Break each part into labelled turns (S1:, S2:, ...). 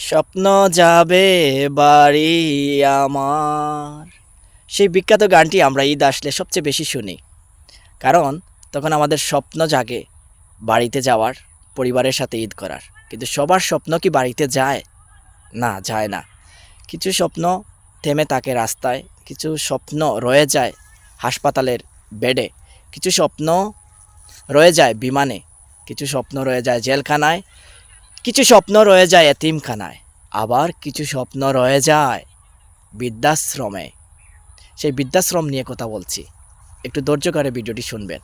S1: স্বপ্ন যাবে বাড়ি আমার। সেই বিখ্যাত গানটি আমরা ঈদ আসলে সবচেয়ে বেশি শুনি। কারণ তখন আমাদের স্বপ্ন জাগে বাড়িতে যাওয়ার, পরিবারের সাথে ঈদ করার। কিন্তু সবার স্বপ্ন কি বাড়িতে যায়? না যায় না। কিছু স্বপ্ন থেমে থাকে রাস্তায়, কিছু স্বপ্ন রয়ে যায় হাসপাতালের বেডে, কিছু স্বপ্ন রয়ে যায় বিমানে, কিছু স্বপ্ন রয়ে যায় জেলখানায় কিছু স্বপ্ন রয়ে যায় এতিমখানায়, আবার কিছু স্বপ্ন রয়ে যায় বৃদ্ধাশ্রমে। সেই বৃদ্ধাশ্রম নিয়ে কথা বলছি। একটু ধৈর্য করে ভিডিওটি শুনবেন।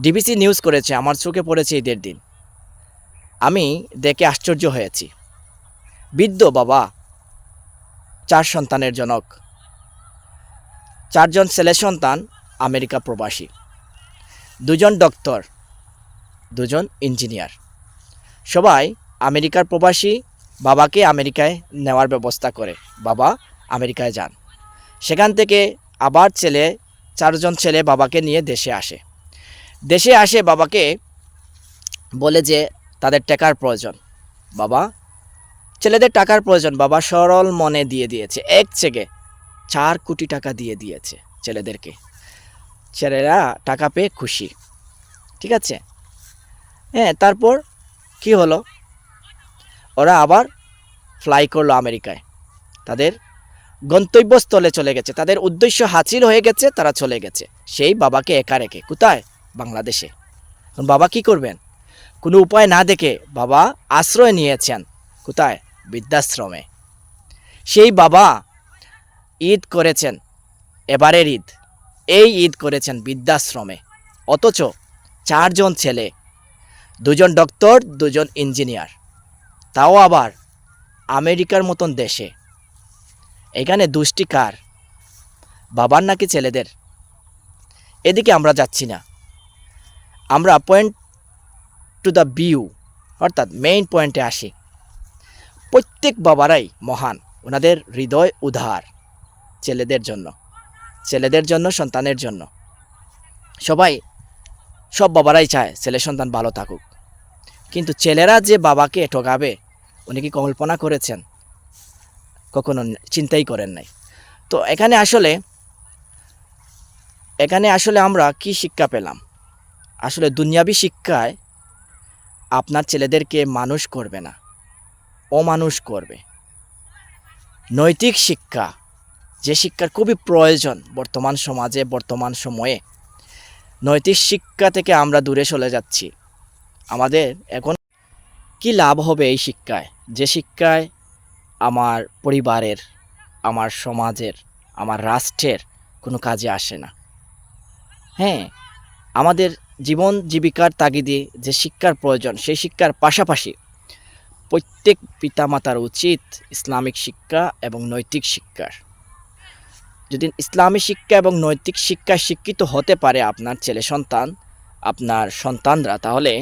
S1: ডিবিসি নিউজ করেছে, আমার চোখে পড়েছে ঈদের দিন। আমি দেখে আশ্চর্য হয়েছি। বৃদ্ধ বাবা, চার সন্তানের জনক। চারজন ছেলে সন্তান, আমেরিকা প্রবাসী। দুজন ডক্টর, দুজন ইঞ্জিনিয়ার। সবাই আমেরিকার প্রবাসী বাবাকে আমেরিকায় নেওয়ার ব্যবস্থা করে। বাবা আমেরিকায় যান। সেখান থেকে আবার ছেলে, চারজন ছেলে বাবাকে নিয়ে দেশে আসে। দেশে আসে বাবাকে বলে যে তাদের টাকার প্রয়োজন। বাবা, ছেলেদের টাকার প্রয়োজন। বাবা সরল মনে দিয়ে দিয়েছে। এক চেকে চার কোটি টাকা দিয়ে দিয়েছে ছেলেদেরকে। ছেলেরা টাকা পেয়ে খুশি। ঠিক আছে? হ্যাঁ তারপর কি হলো? ওরা আবার ফ্লাই করল আমেরিকায়। তাদের গন্তব্যস্থলে চলে গেছে। তাদের উদ্দেশ্য হাসিল হয়ে গেছে, তারা চলে গেছে। সেই বাবাকে একা রেখে। কোথায়? বাংলাদেশে। বাবা কি করবেন? কোনো উপায় না দেখে বাবা আশ্রয় নিয়েছেন। কোথায়? বৃদ্ধাশ্রমে। সেই বাবা ঈদ করেছেন। এবারের ঈদ। এই ঈদ করেছেন বৃদ্ধাশ্রমে। অথচ চারজন ছেলে দুজন ডক্টর, দুজন ইঞ্জিনিয়ার। তাও আবার আমেরিকার মতন দেশে। এখানে দুষ্টি কার? বাবার নাকি ছেলেদের? এদিকে আমরা যাচ্ছি না। আমরা পয়েন্ট টু দ্য বিউ অর্থাৎ মেইন পয়েন্টে আসি। প্রত্যেক বাবারাই মহান, ওনাদের হৃদয় উধার ছেলেদের জন্য ছেলেদের জন্য, সন্তানের জন্য। সবাই, সব বাবারাই চায় ছেলে সন্তান ভালো থাকুক। কিন্তু ছেলেরা যে বাবাকে ঠকাবে, উনি কি কল্পনা করেছেন? কখনো চিন্তাই করেন নাই। তো এখানে আসলে এখানে আসলে আমরা কি শিক্ষা পেলাম? আসলে দুনিয়াবি শিক্ষায় আপনার ছেলেদেরকে মানুষ করবে না, অমানুষ করবে। নৈতিক শিক্ষা, যে শিক্ষার খুবই প্রয়োজন বর্তমান সমাজে, বর্তমান সময়ে, নৈতিক শিক্ষা থেকে আমরা দূরে চলে যাচ্ছি। আমাদের এখন কি লাভ হবে এই শিক্ষায়? যে শিক্ষায় আমার পরিবারের, আমার সমাজের, আমার রাষ্ট্রের কোনো কাজে আসে না। হ্যাঁ আমাদের জীবন জীবিকার তাগিদে যে শিক্ষার প্রয়োজন, সেই শিক্ষার পাশাপাশি প্রত্যেক পিতামাতার উচিত ইসলামিক শিক্ষা এবং নৈতিক শিক্ষার। যদি ইসলামী শিক্ষা এবং নৈতিক শিক্ষায় শিক্ষিত হতে পারে আপনার ছেলে সন্তান, আপনার সন্তানরা, তাহলে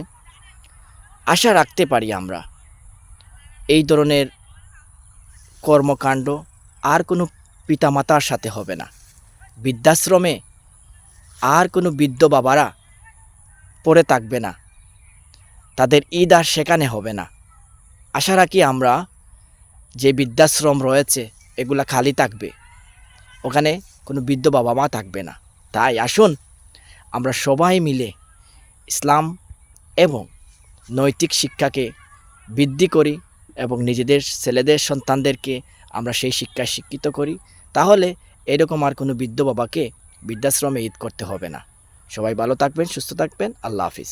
S1: আশা রাখতে পারি আমরা। এই ধরনের কর্মকাণ্ড আর কোনো পিতামাতার সাথে হবে না। বৃদ্ধাশ্রমে আর কোনো বৃদ্ধ বাবারা পড়ে থাকবে না। তাদের ঈদ আর সেখানে হবে না। আশা রাখি আমরা যে বৃদ্ধাশ্রম রয়েছে, এগুলা খালি থাকবে। ওখানে কোনো বৃদ্ধ বাবা মা থাকবে না। তাই আসুন, আমরা সবাই মিলে ইসলাম এবং নৈতিক শিক্ষাকে বৃদ্ধি করি এবং নিজেদের ছেলেদের সন্তানদেরকে আমরা সেই শিক্ষায় শিক্ষিত করি, তাহলে এরকম আর কোনো বৃদ্ধ বাবাকে বৃদ্ধাশ্রমে ঈদ করতে হবে না। সবাই ভালো থাকবেন, সুস্থ থাকবেন, আল্লাহ হাফিজ।